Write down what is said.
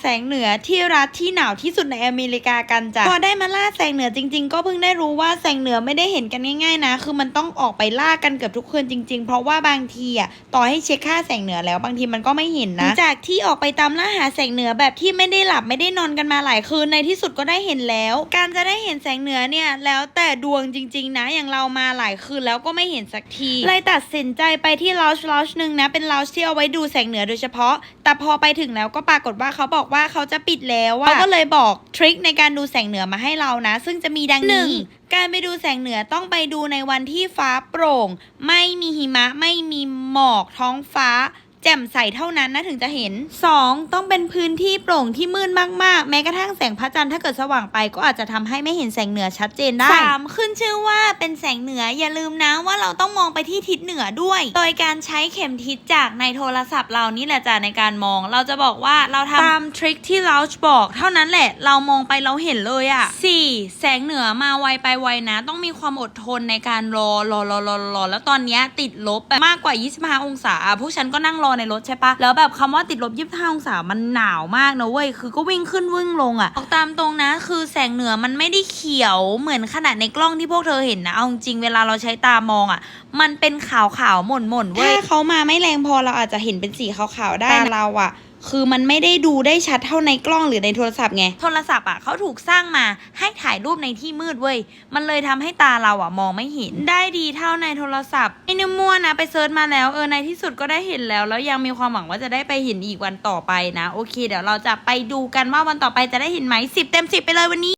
แสงเหนือที่รัฐที่หนาวที่สุดในอเมริกากันจ้ะพอได้มาล่าแสงเหนือจริง ๆ ก็เพิ่งได้รู้ว่าแสงเหนือไม่ได้เห็นกันง่ายๆนะ คือมันต้องออกไปล่ากันเกือบทุกคืนจริง ๆ เพราะว่าบางทีอะต่อให้เช็คค่าแสงเหนือแล้วบางทีมันก็ไม่เห็นนะ จากที่ออกไปตามล่าหาแสงเหนือแบบที่ไม่ได้หลับไม่ได้นอนกันมาหลายคืนในที่สุดก็ได้เห็นแล้ว การจะได้เห็นแสงเหนือเนี่ยแล้วแต่ดวงจริง ๆ นะอย่างเรามาหลายคืนแล้วก็ไม่เห็นสักทีเลยตัดสินใจไปที่ล o ชล o ชหนึ่งนะเป็นล o ชที่เอาไว้ดูแสงเหนือโดยเฉพาะ แต่พอไปถึงแล้วก็ปรากฏว่าเขาบอกว่าเขาจะปิดแล้วอะเขาก็เลยบอกทริคในการดูแสงเหนือมาให้เรานะ ซึ่งจะมีดังนี้การไปดูแสงเหนือต้องไปดูในวันที่ฟ้าโปร่ง ไม่มีหิมะไม่มีหมอกท้องฟ้า แจ่มใสเท่านั้นนะถึงจะเห็น 2. ต้องเป็นพื้นที่โปร่งที่มืดมากๆ แม้กระทั่งแสงพระจันทร์ถ้าเกิดสว่างไปก็อาจจะทำให้ไม่เห็นแสงเหนือชัดเจนได้ 3. ขึ้นชื่อว่าเป็นแสงเหนืออย่าลืมนะว่าเราต้องมองไปที่ทิศเหนือด้วย โดยการใช้เข็มทิศจากในโทรศัพท์เรานี่แหละจ้ะในการมอง เราจะบอกว่าเราทำตามทริคที่เราบอก เท่านั้นแหละ เรามองไปเราเห็นเลยอะ่ะ 4. แสงเหนือมาไวไปไวนะ ต้องมีความอดทนในการรอรอรอรอรอแล้วตอนเนี้ยติดลบแบบมากกว่า 25 องศาพวกฉันก็นั่งรอในรถใช่ปะแล้วแบบคำว่าติดลบ25องศามันหนาวมากนะเว้ยคือก็วิ่งขึ้นวิ่งลงอะ่ะบอกตามตรงนะ คือแสงเหนือมันไม่ได้เขียวเหมือนขนาดในกล้องที่พวกเธอเห็นนะเอาจริงๆเวลาเราใช้ตามองอะ มันเป็นขาวขาวๆหม่นหม่นๆเว้ยถ้าเขามาไม่แรงพอเราอาจจะเห็นเป็นสีขาวๆได้นะเราอะ คือมันไม่ได้ดูได้ชัดเท่าในกล้องหรือในโทรศัพท์ไง โทรศัพท์อะเขาถูกสร้างมาให้ถ่ายรูปในที่มืดเว้ย มันเลยทำให้ตาเราอะมองไม่เห็น ได้ดีเท่าในโทรศัพท์ไอ้เนี่ยมั่วนะไปเซิร์ชมาแล้วเออในที่สุดก็ได้เห็นแล้ว แล้วยังมีความหวังว่าจะได้ไปเห็นอีกวันต่อไปนะ โอเค เดี๋ยวเราจะไปดูกันว่าวันต่อไปจะได้เห็นไหมสิบเต็มสิบไปเลยวันนี้